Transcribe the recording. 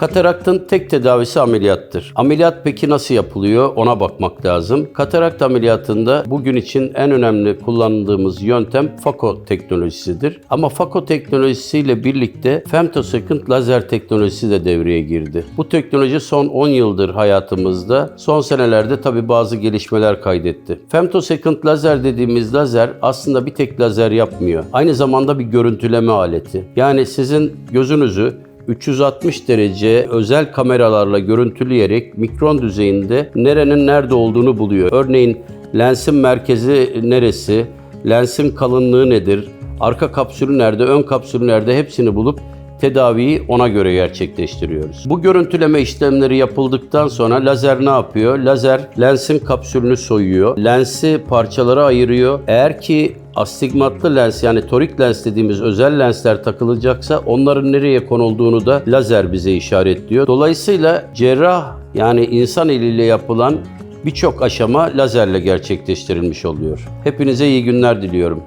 Kataraktın tek tedavisi ameliyattır. Ameliyat peki nasıl yapılıyor ona bakmak lazım. Katarakt ameliyatında bugün için en önemli kullandığımız yöntem FACO teknolojisidir. Ama FACO teknolojisiyle birlikte femtosecond lazer teknolojisi de devreye girdi. Bu teknoloji son 10 yıldır hayatımızda. Son senelerde tabi bazı gelişmeler kaydetti. Femtosecond lazer dediğimiz lazer aslında bir tek lazer yapmıyor. Aynı zamanda bir görüntüleme aleti. Yani sizin gözünüzü 360 derece özel kameralarla görüntüleyerek mikron düzeyinde nerenin nerede olduğunu buluyor. Örneğin lensin merkezi neresi, lensin kalınlığı nedir, arka kapsülü nerede, ön kapsülü nerede hepsini bulup tedaviyi ona göre gerçekleştiriyoruz. Bu görüntüleme işlemleri yapıldıktan sonra lazer ne yapıyor? Lazer lensin kapsülünü soyuyor, lensi parçalara ayırıyor. Eğer ki astigmatlı lens yani torik lens dediğimiz özel lensler takılacaksa onların nereye konulduğunu da lazer bize işaretliyor. Dolayısıyla cerrah yani insan eliyle yapılan birçok aşama lazerle gerçekleştirilmiş oluyor. Hepinize iyi günler diliyorum.